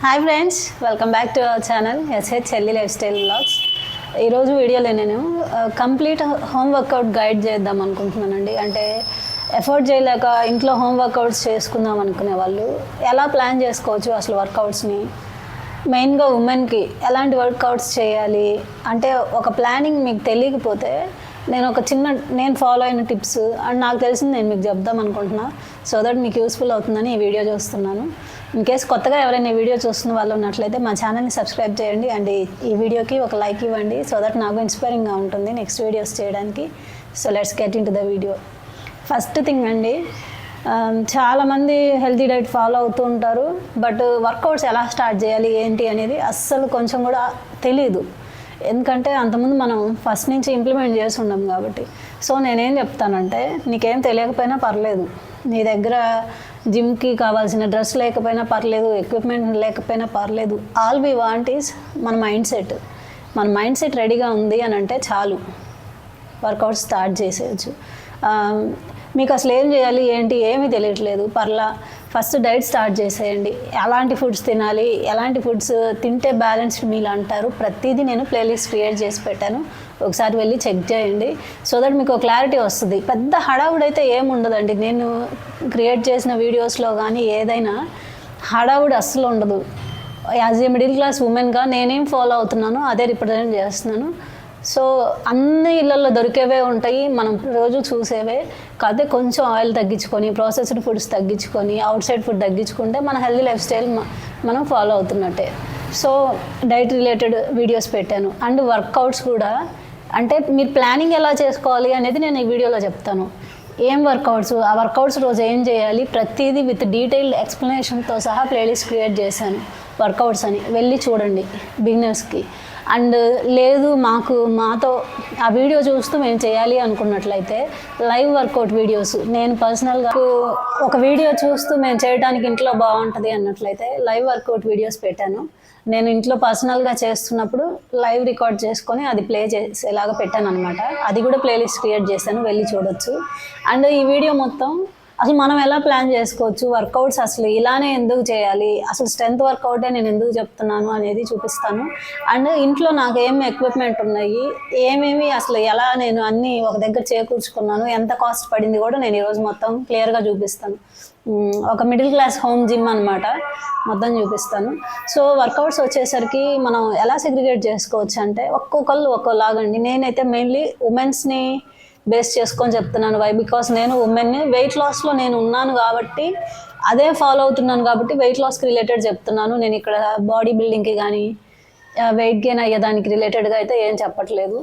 Hi friends welcome back to our channel SH చెల్లి lifestyle blogs. ఈరోజు వీడియోలో నేను కంప్లీట్ హోమ్ వర్కౌట్ గైడ్ చేద్దాం అనుకుంటున్నానండి. అంటే ఎఫర్ట్ చేయలేక ఇంట్లో హోమ్ వర్కౌట్స్ చేసుకుందాం అనుకునే వాళ్ళు ఎలా ప్లాన్ చేసుకోవచ్చు అసలు వర్కౌట్స్ని? మెయిన్గా ఉమెన్కి ఎలాంటి వర్కౌట్స్ చేయాలి? అంటే ఒక ప్లానింగ్ మీకు తెలియకపోతే నేను ఒక చిన్న నేను ఫాలో అయిన టిప్స్ అండ్ నాకు తెలిసింది నేను మీకు చెప్దాం అనుకుంటున్నాను సో దట్ మీకు యూస్ఫుల్ అవుతుందని ఈ వీడియో చూస్తున్నాను. ఇన్ కేస్ కొత్తగా ఎవరైనా ఈ వీడియో చూస్తున్న వాళ్ళు ఉన్నట్లయితే మా ఛానల్ని సబ్స్క్రైబ్ చేయండి. అండ్ ఈ- వీడియోకి ఒక లైక్ ఇవ్వండి. సో దట్ నాకు ఇన్స్పైరింగ్గా ఉంటుంది నెక్స్ట్ వీడియోస్ చేయడానికి. So let's get into the video first thing అండి um, చాలామంది హెల్తీ డైట్ ఫాలో అవుతూ ఉంటారు. బట్ వర్కౌట్స్ ఎలా స్టార్ట్ చేయాలి ఏంటి అనేది అస్సలు కొంచెం కూడా తెలియదు ఎందుకంటే అంతకుముందు మనం ఫస్ట్ నుంచి ఇంప్లిమెంట్ చేసి ఉన్నాం కాబట్టి. సో నేనేం చెప్తానంటే నీకేం తెలియకపోయినా పర్లేదు. నీ దగ్గర జిమ్కి కావాల్సిన డ్రెస్ లేకపోయినా పర్లేదు ఎక్విప్మెంట్ లేకపోయినా పర్లేదు. ఆల్ వి వాంట్ ఈస్ మన మైండ్ సెట్. మన మైండ్ సెట్ రెడీగా ఉంది అని అంటే చాలు. వర్కౌట్ స్టార్ట్ చేసేయచ్చు. మీకు అసలు ఏం చేయాలి ఏంటి ఏమీ తెలియట్లేదు. పర్లా ఫస్ట్ డైట్ స్టార్ట్ చేసేయండి. ఎలాంటి ఫుడ్స్ తినాలి ఎలాంటి ఫుడ్స్ తింటే బ్యాలెన్స్డ్ మీల్ అంటారు. ప్రతిదీ నేను ప్లేలిస్ట్ క్రియేట్ చేసి పెట్టాను. ఒకసారి వెళ్ళి చెక్ చేయండి. సో దట్ మీకు క్లారిటీ వస్తుంది. పెద్ద హడావుడైతే ఏముండదండి. నేను క్రియేట్ చేసిన వీడియోస్లో కానీ ఏదైనా హడావుడి అస్సలు ఉండదు. యాజ్ ఏ మిడిల్ క్లాస్ ఉమెన్గా నేనేం ఫాలో అవుతున్నానో అదే రిప్రజెంట్ చేస్తున్నాను. సో అన్ని ఇళ్ళల్లో దొరికేవే ఉంటాయి. మనం రోజు చూసేవే. కాకపోతే కొంచెం ఆయిల్ తగ్గించుకొని ప్రాసెస్డ్ ఫుడ్స్ తగ్గించుకొని అవుట్ సైడ్ ఫుడ్ తగ్గించుకుంటే మన హెల్దీ లైఫ్ స్టైల్ మనం ఫాలో అవుతున్నట్టే. సో డైట్ రిలేటెడ్ వీడియోస్ పెట్టాను. అండ్ వర్కౌట్స్ కూడా. అంటే మీరు ప్లానింగ్ ఎలా చేసుకోవాలి అనేది నేను ఈ వీడియోలో చెప్తాను. ఏం వర్కౌట్స్? ఆ వర్కౌట్స్ రోజు ఏం చేయాలి? ప్రతిదీ విత్ డీటెయిల్డ్ ఎక్స్ప్లెనేషన్తో సహా ప్లేలిస్ట్ క్రియేట్ చేశాను. వర్కౌట్స్ అని. వెళ్ళి చూడండి బిగినర్స్కి. అండ్ లేదు మాకు మాతో ఆ వీడియో చూస్తూ మేము చేయాలి అనుకున్నట్లయితే లైవ్ వర్కౌట్ వీడియోస్. నేను పర్సనల్గా ఒక వీడియో చూస్తూ మేము చేయడానికి ఇంట్లో బాగుంటుంది అన్నట్లయితే లైవ్ వర్కౌట్ వీడియోస్ పెట్టాను. నేను ఇంట్లో పర్సనల్గా చేస్తున్నప్పుడు లైవ్ రికార్డ్ చేసుకొని అది ప్లే చేసేలాగా పెట్టాను అనమాట అది కూడా ప్లేలిస్ట్ క్రియేట్ చేశాను వెళ్ళి చూడొచ్చు. అండ్ ఈ వీడియో మొత్తం అసలు మనం ఎలా ప్లాన్ చేసుకోవచ్చు? వర్కౌట్స్ అసలు ఇలానే ఎందుకు చేయాలి? అసలు స్ట్రెంత్ వర్కౌటే నేను ఎందుకు చెప్తున్నాను అనేది చూపిస్తాను. అండ్ ఇంట్లో నాకు ఏం ఎక్విప్మెంట్ ఉన్నాయి? ఏమేమి అసలు ఎలా నేను అన్నీ ఒక దగ్గర చేకూర్చుకున్నాను? ఎంత కాస్ట్ పడింది కూడా నేను ఈరోజు మొత్తం క్లియర్గా చూపిస్తాను. ఒక మిడిల్ క్లాస్ హోమ్ జిమ్ అనమాట మొత్తం చూపిస్తాను. సో వర్కౌట్స్ వచ్చేసరికి మనం ఎలా సెగ్రిగేట్ చేసుకోవచ్చు అంటే ఒక్కొక్కళ్ళు ఒక్కోలాగండి. నేనైతే మెయిన్లీ ఉమెన్స్ని బేస్ చేసుకొని చెప్తున్నాను వై బికాస్ నేను ఉమెన్ని వెయిట్ లాస్లో నేను ఉన్నాను కాబట్టి అదే ఫాలో అవుతున్నాను కాబట్టి వెయిట్ లాస్కి రిలేటెడ్ చెప్తున్నాను. నేను ఇక్కడ బాడీ బిల్డింగ్కి కానీ వెయిట్ గెయిన్ అయ్యేదానికి రిలేటెడ్గా అయితే ఏం చెప్పట్లేదు.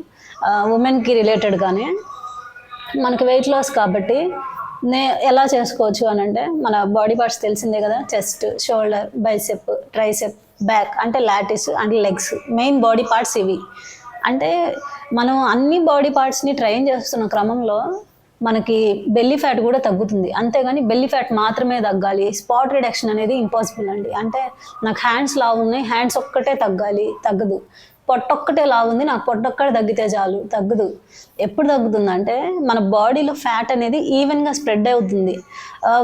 ఉమెన్కి రిలేటెడ్గానే మనకి వెయిట్ లాస్ కాబట్టి నే ఎలా చేసుకోవచ్చు అని అంటే మన బాడీ పార్ట్స్ తెలిసిందే కదా chest shoulder bicep tricep back అంటే lats and legs main body parts ఇవి. అంటే మనం అన్ని బాడీ పార్ట్స్ని ట్రైన్ చేస్తున్న క్రమంలో మనకి బెల్లీ ఫ్యాట్ కూడా తగ్గుతుంది. అంతేగాని బెల్లీ ఫ్యాట్ మాత్రమే తగ్గాలి. స్పాట్ రిడక్షన్ అనేది ఇంపాసిబుల్ అండి. అంటే నాకు హ్యాండ్స్ లావు ఉన్నాయి హ్యాండ్స్ ఒక్కటే తగ్గాలి తగ్గదు. పొట్టొక్కటే లాగుంది ఉంది నాకు పొట్టొక్కటే తగ్గితే చాలు తగ్గదు. ఎప్పుడు తగ్గుతుందంటే మన బాడీలో ఫ్యాట్ అనేది ఈవెన్గా స్ప్రెడ్ అవుతుంది.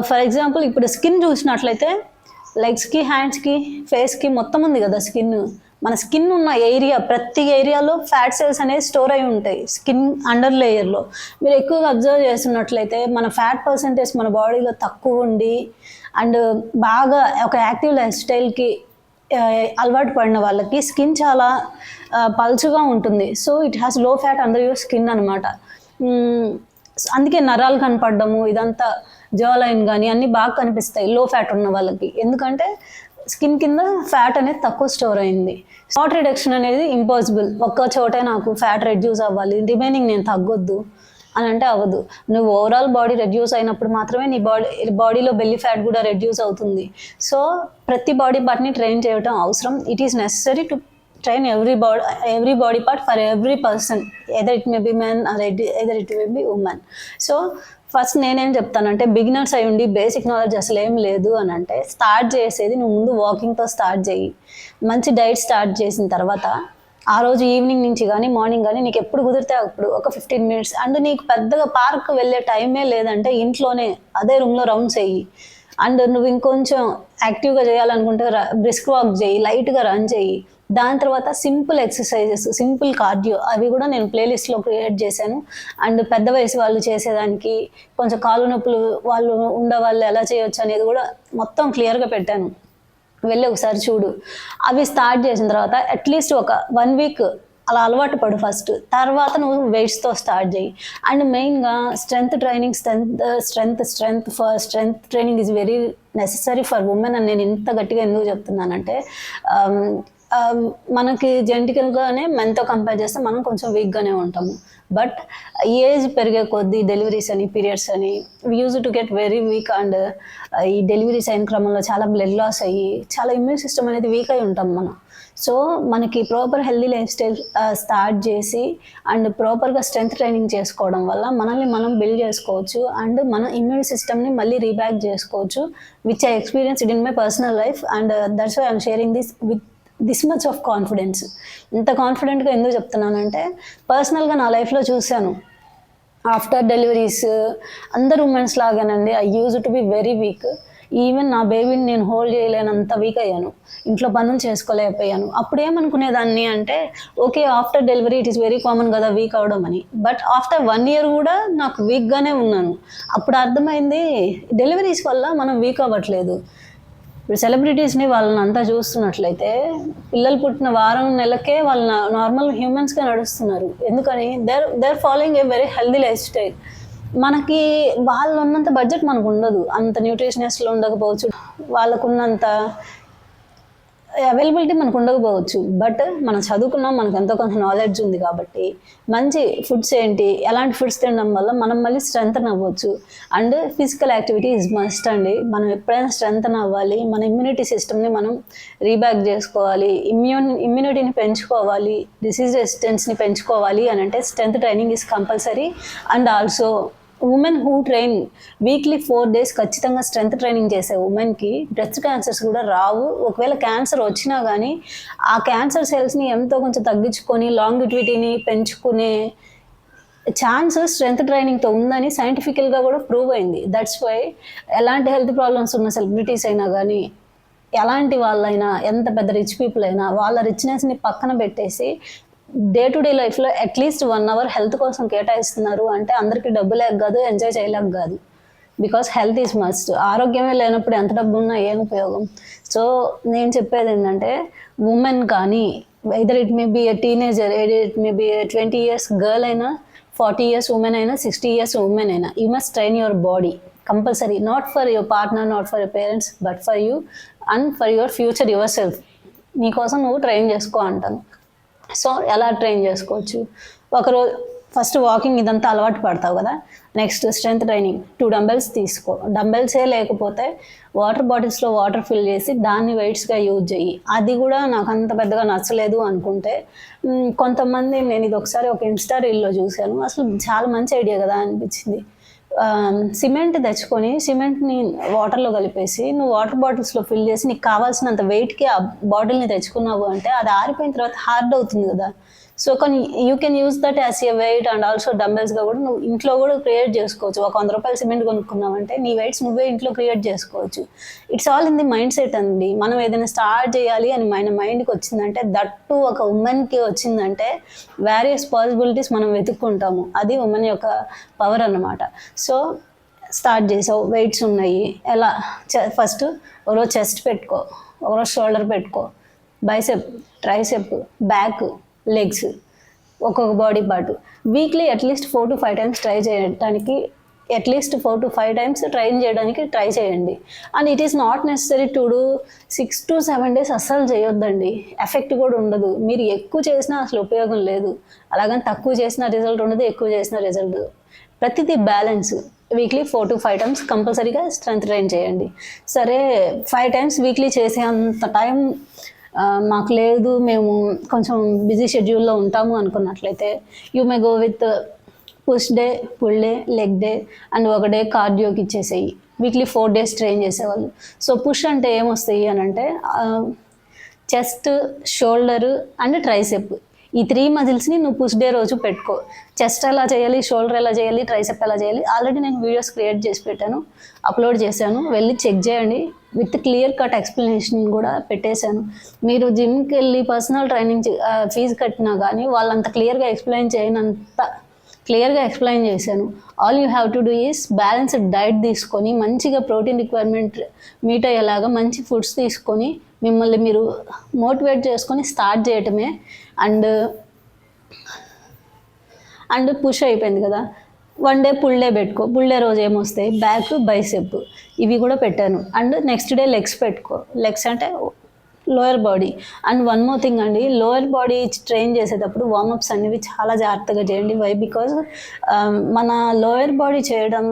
ఫర్ ఎగ్జాంపుల్ ఇప్పుడు స్కిన్ చూసినట్లయితే లెగ్స్కి హ్యాండ్స్కి ఫేస్కి మొత్తం ఉంది కదా స్కిన్ మన స్కిన్ ఉన్న ఏరియా ప్రతి ఏరియాలో ఫ్యాట్ సెల్స్ అనేవి స్టోర్ అయి ఉంటాయి స్కిన్ అండర్ లేయర్లో. మీరు ఎక్కువగా అబ్జర్వ్ చేస్తున్నట్లయితే మన ఫ్యాట్ పర్సంటేజ్ మన బాడీలో తక్కువ ఉండి అండ్ బాగా ఒక యాక్టివ్ లైఫ్ స్టైల్కి అలవాటు పడిన వాళ్ళకి స్కిన్ చాలా పల్చుగా పల్చగా ఉంటుంది. So it has low fat under your skin అనమాట అందుకే నరాలు కనపడము ఇదంతా జోలైన్ కానీ అన్నీ బాగా కనిపిస్తాయి లో ఫ్యాట్ ఉన్న వాళ్ళకి. ఎందుకంటే స్కిన్ కింద ఫ్యాట్ అనేది తక్కువ స్టోర్ అయింది. స్పాట్ రిడక్షన్ అనేది ఇంపాసిబుల్ ఒక్క చోటే నాకు ఫ్యాట్ రెడ్యూస్ అవ్వాలి. రిమైనింగ్ నేను తగ్గొద్దు అని అంటే అవ్వదు. నువ్వు ఓవరాల్ బాడీ రెడ్యూస్ అయినప్పుడు మాత్రమే నీ బాడీ బాడీలో బెల్లీ ఫ్యాట్ కూడా రెడ్యూస్ అవుతుంది. సో ప్రతి బాడీ పార్ట్ని ట్రైన్ చేయడం అవసరం. It is necessary to train every body every body part for every person either it may be men or either it may be women so first నేనేం చెప్తానంటే beginners అయి ఉండి basic knowledge అసలు ఏం లేదు అని అంటే స్టార్ట్ చేసేది నువ్వు ముందు వాకింగ్తో స్టార్ట్ చేయి. మంచి డైట్ స్టార్ట్ చేసిన తర్వాత ఆ రోజు ఈవినింగ్ నుంచి కానీ మార్నింగ్ కానీ నీకు ఎప్పుడు కుదిరితే అప్పుడు ఒక ఫిఫ్టీన్ మినిట్స్ అండ్ నీకు పెద్దగా పార్క్ వెళ్ళే టైమే లేదంటే ఇంట్లోనే అదే రూమ్లో రౌండ్స్ వేయి అండ్ నువ్వు ఇంకొంచెం యాక్టివ్గా చేయాలనుకుంటే బ్రిస్క్ వాక్ చేయి లైట్గా రన్ చేయి. దాని తర్వాత సింపుల్ ఎక్సర్సైజెస్ సింపుల్ కార్డియో అవి కూడా నేను ప్లేలిస్ట్లో క్రియేట్ చేశాను. అండ్ పెద్ద వయసు వాళ్ళు చేసేదానికి కొంచెం కాలు నొప్పులు వాళ్ళు ఉండే వాళ్ళు ఎలా చేయొచ్చు అనేది కూడా మొత్తం క్లియర్గా పెట్టాను. వెళ్ళి ఒకసారి చూడు. అవి స్టార్ట్ చేసిన తర్వాత అట్లీస్ట్ ఒక వన్ వీక్ అలా అలవాటు పడు ఫస్ట్ తర్వాత నువ్వు వెయిట్స్తో స్టార్ట్ చేయి అండ్ మెయిన్గా strength training strength strength strength for strength training is very necessary for women అని నేను ఇంత గట్టిగా ఎందుకు చెప్తున్నానంటే um, um, మనకి జెంటికల్గానే మెన్తో కంపేర్ చేస్తే మనం కొంచెం వీక్గానే ఉంటాము. బట్ ఏజ్ పెరిగే కొద్దీ డెలివరీస్ అని పీరియడ్స్ అని use to get very weak and ఈ డెలివరీస్ అయిన క్రమంలో చాలా బ్లడ్ లాస్ అయ్యి చాలా ఇమ్యూన్ సిస్టమ్ అనేది వీక్ అయి ఉంటాం మనం. సో మనకి proper healthy lifestyle start చేసి అండ్ ప్రాపర్గా స్ట్రెంగ్త్ ట్రైనింగ్ చేసుకోవడం వల్ల మనల్ని మనం బిల్డ్ చేసుకోవచ్చు అండ్ మన ఇమ్యూన్ సిస్టమ్ని మళ్ళీ రీబ్యాక్ చేసుకోవచ్చు which I experience in my personal life and that's why I'm sharing this with this much of confidence ఇంత కాన్ఫిడెంట్గా ఎందుకు చెప్తున్నానంటే పర్సనల్గా నా లైఫ్లో చూశాను. ఆఫ్టర్ డెలివరీస్ అందరు womens లాగానండి. I use to be very weak even నా బేబీని నేను హోల్డ్ చేయలేనంత వీక్ అయ్యాను. ఇంట్లో పనులు చేసుకోలేకపోయాను. అప్పుడు ఏమనుకునేదాన్ని అంటే okay after delivery it is very common కదా వీక్ అవడం అని. బట్ ఆఫ్టర్ వన్ ఇయర్ కూడా నాకు వీక్గానే ఉన్నాను. అప్పుడు అర్థమైంది డెలివరీస్ వల్ల మనం వీక్ అవ్వట్లేదు. ఇప్పుడు సెలబ్రిటీస్ని వాళ్ళని అంతా చూస్తున్నట్లయితే పిల్లలు పుట్టిన వారం నెలకే వాళ్ళ నార్మల్ హ్యూమన్స్గా నడుస్తున్నారు. ఎందుకని? They're they're following a very healthy lifestyle మనకి వాళ్ళు ఉన్నంత బడ్జెట్ మనకు ఉండదు. అంత న్యూట్రిషనిస్ట్లు ఉండకపోవచ్చు. వాళ్ళకున్నంత అవైలబిలిటీ మనకు ఉండకపోవచ్చు. బట్ మనం చదువుకున్నాం మనకు ఎంతో కొంత నాలెడ్జ్ ఉంది కాబట్టి మంచి ఫుడ్స్ ఏంటి ఎలాంటి ఫుడ్స్ తినడం వల్ల మనం మళ్ళీ స్ట్రెంగ్త్ అవ్వచ్చు. And physical activity is must అండి. మనం ఎప్పుడైనా స్ట్రెంగ్త్ అవ్వాలి. మన ఇమ్యూనిటీ సిస్టమ్ని మనం రీబ్యాక్ చేసుకోవాలి. ఇమ్యూన్ ఇమ్యూనిటీని పెంచుకోవాలి. డిసీజ్ రెసిస్టెన్స్ని పెంచుకోవాలి అని అంటే strength training is compulsory and also women who train weekly four days ఖచ్చితంగా స్ట్రెంత్ ట్రైనింగ్ చేసే ఉమెన్కి బ్రెస్ట్ క్యాన్సర్స్ కూడా రావు. ఒకవేళ క్యాన్సర్ వచ్చినా కానీ ఆ క్యాన్సర్ సెల్స్ని ఎంతో కొంచెం తగ్గించుకొని లాంగిట్విటీని పెంచుకునే ఛాన్స్ స్ట్రెంత్ ట్రైనింగ్తో ఉందని సైంటిఫికల్గా కూడా ప్రూవ్ అయింది. దట్స్ వై ఎలాంటి హెల్త్ ప్రాబ్లమ్స్ ఉన్న సెలబ్రిటీస్ అయినా కానీ ఎలాంటి వాళ్ళైనా ఎంత పెద్ద రిచ్ పీపుల్ అయినా వాళ్ళ రిచ్నెస్ని పక్కన పెట్టేసి డే టు డే లైఫ్లో at least one hour health కోసం కేటాయిస్తున్నారు అంటే అందరికీ డబ్బు లేక కాదు ఎంజాయ్ చేయలేక కాదు. Because health is must. ఆరోగ్యమే లేనప్పుడు ఎంత డబ్బు ఉన్నా ఏం ఉపయోగం? సో నేను చెప్పేది ఏంటంటే ఉమెన్ కానీ either it may be a teenager it may be twenty years girl అయినా ఫార్టీ ఇయర్స్ ఉమెన్ అయినా సిక్స్టీ ఇయర్స్ ఉమెన్ అయినా you must train your body compulsory not for your partner not for your parents but for you and for your future yourself నీకోసం నువ్వు train చేసుకో అంటాను. So ఎలా train చేసుకోవచ్చు? ఒకరోజు first walking ఇదంతా అలవాటు పడతావు కదా? Next strength training. Two dumbbells తీసుకో. డంబెల్సే లేకపోతే వాటర్ బాటిల్స్లో వాటర్ ఫిల్ చేసి దాన్ని వెయిట్స్గా యూజ్ చేయి అది కూడా నాకు అంత పెద్దగా నచ్చలేదు అనుకుంటే కొంతమంది నేను ఇది ఒకసారి ఒక ఇన్స్టా రీల్లో చూశాను. అసలు చాలా మంచి ఐడియా కదా అనిపించింది. సిమెంట్ తెచ్చుకొని సిమెంట్ని వాటర్లో కలిపేసి నువ్వు వాటర్ బాటిల్స్లో ఫిల్ చేసి నీకు కావాల్సినంత వెయిట్కి ఆ బాటిల్ని తెచ్చుకున్నావు అంటే అది ఆరిపోయిన తర్వాత హార్డ్ అవుతుంది కదా. సో కానీ you can use that as a weight and also డంబెల్స్గా కూడా నువ్వు ఇంట్లో కూడా క్రియేట్ చేసుకోవచ్చు. ఒక వంద రూపాయలు సిమెంట్ కొనుక్కున్నావంటే నీ వెయిట్స్ నువ్వే ఇంట్లో క్రియేట్ చేసుకోవచ్చు. It's all in the mind set అండి. మనం ఏదైనా స్టార్ట్ చేయాలి అని మన మైండ్కి వచ్చిందంటే దట్టు ఒక ఉమెన్కి వచ్చిందంటే వేరియస్ పాసిబిలిటీస్ మనం వెతుక్కుంటాము. అది ఉమెన్ యొక్క పవర్ అన్నమాట. సో స్టార్ట్ చేసావు. వెయిట్స్ ఉన్నాయి. ఎలా? ఫస్ట్ ఒకరోజు చెస్ట్ పెట్టుకో. ఒకరోజు షోల్డర్ పెట్టుకో. బైసెప్ ట్రైసెప్ బ్యాక్ లెగ్స్ ఒక్కొక్క body part weekly at least four to five times try చేయడానికి at least four to five times train చేయడానికి ట్రై చేయండి. And it is not necessary to do six to seven days అస్సలు చేయొద్దండి. Effect కూడా ఉండదు. మీరు ఎక్కువ చేసినా అసలు ఉపయోగం లేదు. అలాగని తక్కువ చేసిన రిజల్ట్ ఉండదు ఎక్కువ చేసిన రిజల్ట్ ప్రతిదీ balance weekly four to five times కంపల్సరీగా స్ట్రెంత్ ట్రైన్ చేయండి. సరే ఫైవ్ టైమ్స్ వీక్లీ చేసే అంత టైం మాకు లేదు మేము కొంచెం బిజీ షెడ్యూల్లో ఉంటాము అనుకున్నట్లయితే you may go with push day pull day leg day and ఒక డే కార్డియోకి ఇచ్చేసేయి. వీక్లీ ఫోర్ డేస్ ట్రైన్ చేసేవాళ్ళు. సో పుష్ అంటే ఏమొస్తాయి అని అంటే చెస్ట్ షోల్డర్ అండ్ ట్రైసెప్ ఈ త్రీ మజిల్స్ని నువ్వు పుష్ డే రోజు పెట్టుకో. చెస్ట్ ఎలా చేయాలి షోల్డర్ ఎలా చేయాలి ట్రైసెప్ ఎలా చేయాలి ఆల్రెడీ నేను వీడియోస్ క్రియేట్ చేసి పెట్టాను అప్లోడ్ చేశాను. వెళ్ళి చెక్ చేయండి. విత్ క్లియర్ కట్ ఎక్స్ప్లెనేషన్ కూడా పెట్టేశాను. మీరు జిమ్కి వెళ్ళి పర్సనల్ ట్రైనింగ్ ఫీజు కట్టినా కానీ వాళ్ళంత క్లియర్గా ఎక్స్ప్లెయిన్ చేయనంత క్లియర్గా ఎక్స్ప్లెయిన్ చేశాను. All you have to do is balanced diet తీసుకొని మంచిగా ప్రోటీన్ రిక్వైర్మెంట్ మీట్ అయ్యేలాగా మంచి ఫుడ్స్ తీసుకొని మిమ్మల్ని మీరు మోటివేట్ చేసుకొని స్టార్ట్ చేయటమే అండ్ అండ్ పుష్ అయిపోయింది కదా. వన్ డే పుల్ డే పెట్టుకో. పుల్ డే రోజు ఏమొస్తాయి? Back bicep. ఇవి కూడా పెట్టాను. అండ్ నెక్స్ట్ డే లెగ్స్ పెట్టుకో. లెగ్స్ అంటే lower body. And one more thing అండి. లోయర్ బాడీ ట్రైన్ చేసేటప్పుడు వార్మప్స్ అనేవి చాలా జాగ్రత్తగా చేయండి. వై? బికాజ్ మన లోయర్ బాడీ చేయడం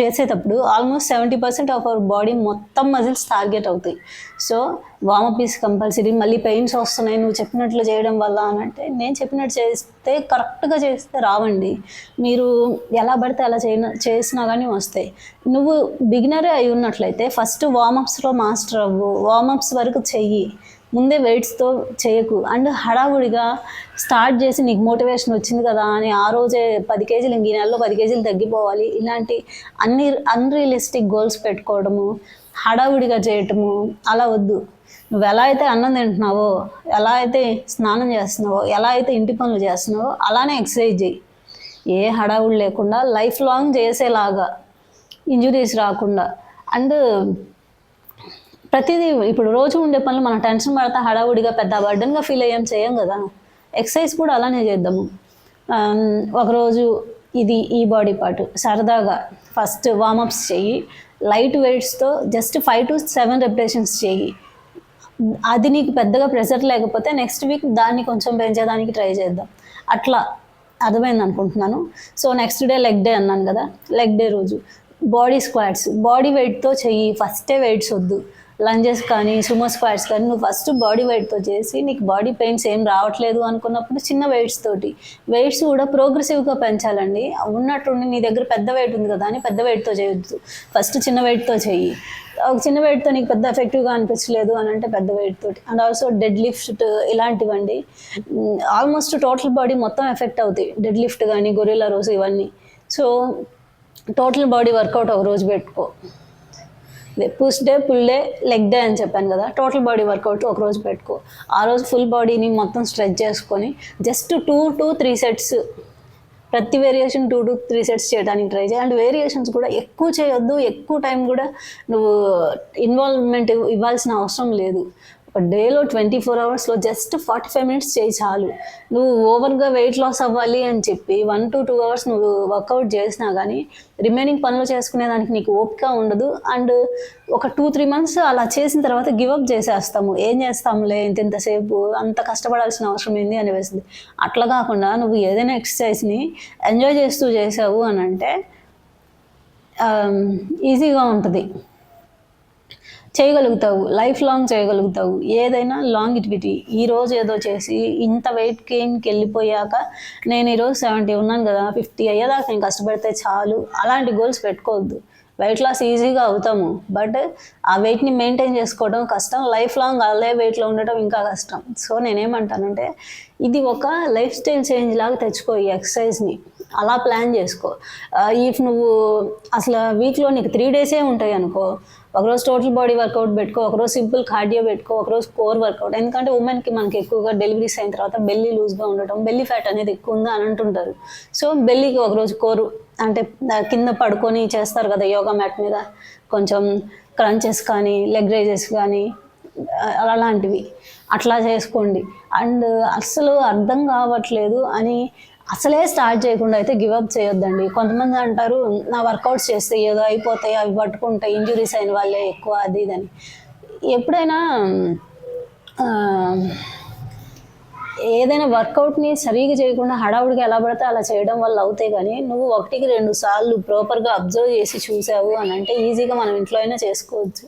చేసేటప్పుడు almost seventy percent of our body మొత్తం మజిల్స్ టార్గెట్ అవుతాయి. సో వామప్ ఈస్ కంపల్సరీ మళ్ళీ పెయిన్స్ వస్తున్నాయి. నువ్వు చెప్పినట్లు చేయడం వల్ల అని అంటే నేను చెప్పినట్టు చేస్తే కరెక్ట్గా చేస్తే రావండి. మీరు ఎలా పడితే అలా చేయ చేసినా కానీ వస్తాయి. నువ్వు బిగినరే అయి ఉన్నట్లయితే ఫస్ట్ వామప్స్లో మాస్టర్ అవ్వు. వామప్స్ వరకు చెయ్యి. ముందే వెయిట్స్తో చేయకు. అండ్ హడావుడిగా స్టార్ట్ చేసి నీకు మోటివేషన్ వచ్చింది కదా అని ఆ రోజే పది కేజీలు ఇంక ఈ నెలలో పది కేజీలు తగ్గిపోవాలి. ఇలాంటి అన్ని అన్రియలిస్టిక్ గోల్స్ పెట్టుకోవడము హడావుడిగా చేయటము అలా వద్దు. నువ్వు ఎలా అయితే అన్నం తింటున్నావో ఎలా అయితే స్నానం చేస్తున్నావో ఎలా అయితే ఇంటి పనులు చేస్తున్నావో అలానే ఎక్సర్సైజ్ చేయి. ఏ హడావుడి లేకుండా లైఫ్ లాంగ్ చేసేలాగా ఇంజురీస్ రాకుండా. అండ్ ప్రతిదీ ఇప్పుడు రోజు ఉండే పనులు మనం టెన్షన్ పడతా హడావుడిగా పెద్ద బర్డన్గా ఫీల్ అయ్యాం చేయం కదా. ఎక్సర్సైజ్ కూడా అలానే చేద్దాము. ఒకరోజు ఇది ఈ బాడీ పార్ట్ సరదాగా ఫస్ట్ వామప్స్ చెయ్యి light వెయిట్స్తో just five to seven repetitions చెయ్యి అది నీకు పెద్దగా ప్రెషర్ లేకపోతే నెక్స్ట్ వీక్ దాన్ని కొంచెం పెంచేదానికి ట్రై చేద్దాం. అట్లా అర్థమైంది అనుకుంటున్నాను. So next day leg day అన్నాను కదా లెగ్ డే రోజు. బాడీ స్క్వాట్స్ బాడీ వెయిట్తో చెయ్యి ఫస్టే వెయిట్స్ వద్దు. లంజెస్ కానీ సుమో స్క్వాట్స్ కానీ నువ్వు ఫస్ట్ బాడీ వెయిట్తో చేసి నీకు బాడీ పెయిన్స్ ఏం రావట్లేదు అనుకున్నప్పుడు చిన్న వెయిట్స్ తోటి. వెయిట్స్ కూడా ప్రోగ్రెసివ్గా పెంచాలండి. ఉన్నట్టుండి నీ దగ్గర పెద్ద వెయిట్ ఉంది కదా అని పెద్ద వెయిట్తో చేయొద్దు. ఫస్ట్ చిన్న వెయిట్తో చెయ్యి. ఒక చిన్న వెయిట్తో నీకు పెద్ద ఎఫెక్టివ్గా అనిపించలేదు అని అంటే పెద్ద వెయిట్ తోటి. అండ్ ఆల్సో డెడ్ లిఫ్ట్ ఇలాంటివండి. ఆల్మోస్ట్ టోటల్ బాడీ మొత్తం ఎఫెక్ట్ అవుతాయి. డెడ్ లిఫ్ట్ కానీ గొరిల్లా రోజు ఇవన్నీ. సో టోటల్ బాడీ వర్కౌట్ ఒక రోజు పెట్టుకో. Push day pull day leg day అని చెప్పాను కదా. టోటల్ బాడీ వర్కౌట్ ఒక రోజు పెట్టుకో. ఆ రోజు ఫుల్ బాడీని మొత్తం స్ట్రెచ్ చేసుకొని just two to three sets ప్రతి variation two to three sets చేయడానికి ట్రై చేయి. అండ్ వేరియేషన్స్ కూడా ఎక్కువ చేయొద్దు. ఎక్కువ టైం కూడా నువ్వు ఇన్వాల్వ్మెంట్ ఇవ్వాల్సిన అవసరం లేదు. డేలో ట్వంటీ ఫోర్ అవర్స్లో జస్ట్ ఫార్టీ ఫైవ్ మినిట్స్ చేయి చాలు. నువ్వు ఓవర్గా వెయిట్ లాస్ అవ్వాలి అని చెప్పి వన్ టు టూ అవర్స్ నువ్వు వర్కౌట్ చేసినా కానీ రిమైనింగ్ పనులు చేసుకునే దానికి నీకు ఓపిక ఉండదు. అండ్ ఒక టూ త్రీ మంత్స్ అలా చేసిన తర్వాత గివప్ చేసేస్తాము. ఏం చేస్తాములే? ఇంత ఇంతసేపు అంత కష్టపడాల్సిన అవసరం ఏంది అనిపిస్తుంది అట్లా కాకుండా నువ్వు ఏదైనా ఎక్సర్సైజ్ని ఎంజాయ్ చేస్తూ చేసావు అని అంటే um, ఈజీగా ఉంటుంది. చేయగలుగుతావు లైఫ్ లాంగ్ చేయగలుగుతావు. ఏదైనా లాంగిటివిటీ ఈరోజు ఏదో చేసి ఇంత వెయిట్ గెయిన్కి వెళ్ళిపోయాక నేను ఈరోజు సెవెంటీ ఉన్నాను కదా ఫిఫ్టీ అయ్యేదాకా నేను కష్టపడితే చాలు. అలాంటి గోల్స్ పెట్టుకోవద్దు. వెయిట్ లాస్ ఈజీగా అవుతాము. బట్ ఆ వెయిట్ని మెయింటైన్ చేసుకోవడం కష్టం. లైఫ్ లాంగ్ అదే వెయిట్లో ఉండటం ఇంకా కష్టం. సో నేనేమంటానంటే ఇది ఒక లైఫ్ స్టైల్ చేంజ్ లాగా తెచ్చుకో ఈ ఎక్సర్సైజ్ని అలా ప్లాన్ చేసుకో. ఇఫ్ నువ్వు అసలు వీక్లో నీకు త్రీ డేసే ఉంటాయి అనుకో ఒకరోజు టోటల్ బాడీ వర్కౌట్ పెట్టుకో ఒకరోజు సింపుల్ కార్డియో పెట్టుకో ఒకరోజు కోర్ వర్కౌట్ ఎందుకంటే ఉమెన్కి మనకి ఎక్కువగా డెలివరీస్ అయిన తర్వాత బెల్లీ లూజ్గా ఉండటం బెల్లీ ఫ్యాట్ అనేది ఎక్కువ ఉంది అని అంటుంటారు. సో బెల్లికి ఒకరోజు కోరు అంటే కింద పడుకొని చేస్తారు కదా యోగా మ్యాట్ మీద. కొంచెం క్రంచెస్ కానీ లెగ్ రైజెస్ కానీ అలాంటివి. అట్లా చేసుకోండి. అండ్ అస్సలు అర్థం కావట్లేదు అని అసలే స్టార్ట్ చేయకుండా అయితే గివప్ చేయొద్దండి. కొంతమంది అంటారు నా వర్కౌట్స్ చేస్తే ఏదో అయిపోతాయి అవి పట్టుకుంటాయి ఇంజురీస్ అయిన వాళ్ళే ఎక్కువ అది ఇదని ఎప్పుడైనా ఏదైనా వర్కౌట్ని సరిగా చేయకుండా హడావుడిగా ఎలా పడితే అలా చేయడం వల్ల అవుతాయి కానీ నువ్వు ఒకటికి రెండు సార్లు ప్రాపర్గా అబ్జర్వ్ చేసి చూసావు అని అంటే ఈజీగా మనం ఇంట్లో అయినా చేసుకోవచ్చు.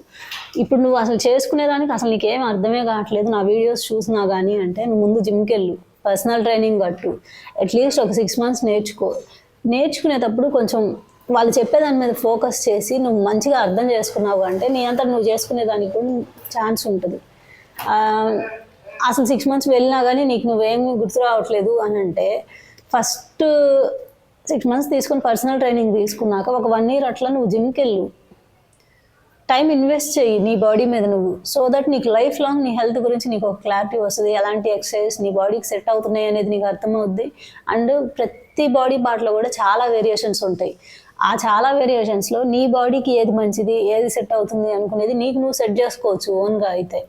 ఇప్పుడు నువ్వు అసలు చేసుకునేదానికి అసలు నీకేం అర్థమే కావట్లేదు. నా వీడియోస్ చూసినా కానీ అంటే నువ్వు ముందు జిమ్కి వెళ్ళు. పర్సనల్ ట్రైనింగ్ కట్టు. అట్లీస్ట్ ఒక సిక్స్ మంత్స్ నేర్చుకో. నేర్చుకునేటప్పుడు కొంచెం వాళ్ళు చెప్పేదాని మీద ఫోకస్ చేసి నువ్వు మంచిగా అర్థం చేసుకున్నావు అంటే నీ అంతా నువ్వు చేసుకునేదానికి కూడా ఛాన్స్ ఉంటుంది. అసలు సిక్స్ మంత్స్ వెళ్ళినా కానీ నీకు నువ్వేమి గుర్తు రావట్లేదు అని అంటే ఫస్ట్ సిక్స్ మంత్స్ తీసుకొని పర్సనల్ ట్రైనింగ్ తీసుకున్నాక ఒక వన్ ఇయర్ అట్లా నువ్వు జిమ్కి వెళ్ళు. టైం ఇన్వెస్ట్ చేయి నీ బాడీ మీద నువ్వు సో దట్ నీకు లైఫ్ లాంగ్ నీ హెల్త్ గురించి నీకు ఒక క్లారిటీ వస్తుంది. ఎలాంటి ఎక్సర్సైజ్ నీ బాడీకి సెట్ అవుతున్నాయి అనేది నీకు అర్థమవుద్ది. అండ్ ప్రతి బాడీ పార్ట్లో కూడా చాలా వేరియేషన్స్ ఉంటాయి. ఆ చాలా వేరియేషన్స్లో నీ బాడీకి ఏది మంచిది ఏది సెట్ అవుతుంది అనుకునేది నీకు నువ్వు సెట్ చేసుకోవచ్చు ఓన్గా అయితే.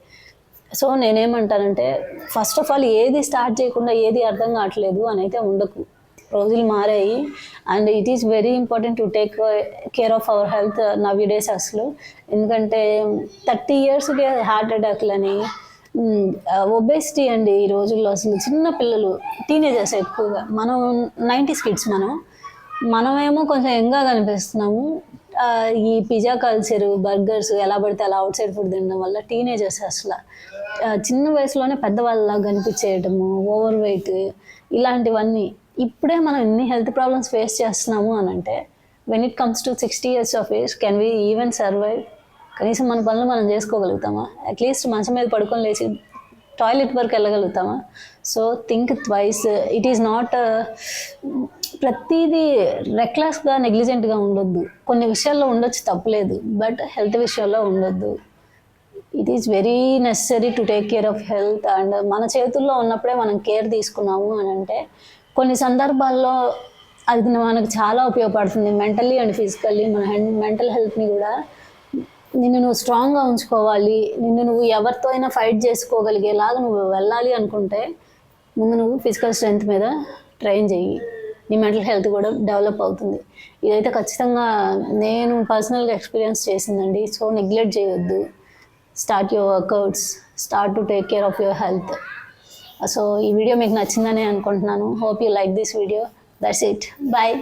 సో నేనేమంటానంటే ఫస్ట్ ఆఫ్ ఆల్ ఏది స్టార్ట్ చేయకుండా ఏది అర్థం కావట్లేదు అని అయితే ఉండకు. రోజులు మారాయి. And it is very important to take care of our health nowadays అసలు. ఎందుకంటే థర్టీ ఇయర్స్కి హార్ట్ అటాక్లని ఒబేసిటీ అండి ఈ రోజుల్లో అసలు చిన్న పిల్లలు టీనేజర్స్ ఎక్కువగా. మనం నైంటీస్ కిడ్స్ మనం. మనమేమో కొంచెం యంగ్గా కనిపిస్తున్నాము. Uh, ఈ పిజ్జా కల్చర్ బర్గర్స్ ఎలా పడితే అలా అవుట్ సైడ్ ఫుడ్ తినడం వల్ల టీనేజర్స్ అసలు uh, చిన్న వయసులోనే పెద్దవాళ్ళలాగా కనిపించేయటము ఓవర్ వెయిట్ ఇలాంటివన్నీ. ఇప్పుడే మనం ఎన్ని హెల్త్ ప్రాబ్లమ్స్ ఫేస్ చేస్తున్నాము అని అంటే when it comes to sixty years of age can we even survive కనీసం మన పనులు మనం చేసుకోగలుగుతామా? అట్లీస్ట్ మంచం మీద పడుకొని లేచి టాయిలెట్ వరకు వెళ్ళగలుగుతామా? So think twice it is not ప్రతిదీ రెక్లెస్గా నెగ్లిజెంట్గా ఉండొద్దు. కొన్ని విషయాల్లో ఉండొచ్చు తప్పలేదు. బట్ హెల్త్ విషయాల్లో ఉండొద్దు. It is very necessary to take care of health and మన చేతుల్లో ఉన్నప్పుడే మనం కేర్ తీసుకున్నాము అని అంటే కొన్ని సందర్భాల్లో అది మనకు చాలా ఉపయోగపడుతుంది. మెంటల్లీ అండ్ ఫిజికల్లీ మన మెంటల్ హెల్త్ని కూడా. నిన్ను నువ్వు స్ట్రాంగ్గా ఉంచుకోవాలి. నిన్ను నువ్వు ఎవరితో అయినా ఫైట్ చేసుకోగలిగేలాగా నువ్వు వెళ్ళాలి అనుకుంటే ముందు నువ్వు ఫిజికల్ స్ట్రెంగ్త్ మీద ట్రైన్ చెయ్యి. నీ మెంటల్ హెల్త్ కూడా డెవలప్ అవుతుంది. ఇదైతే ఖచ్చితంగా నేను పర్సనల్గా ఎక్స్పీరియన్స్ చేసిందండి. సో నెగ్లెక్ట్ చేయొద్దు. Start your workouts start to take care of your health so ఈ వీడియో మీకు నచ్చిందని అనుకుంటున్నాను. Hope you like this video that's it bye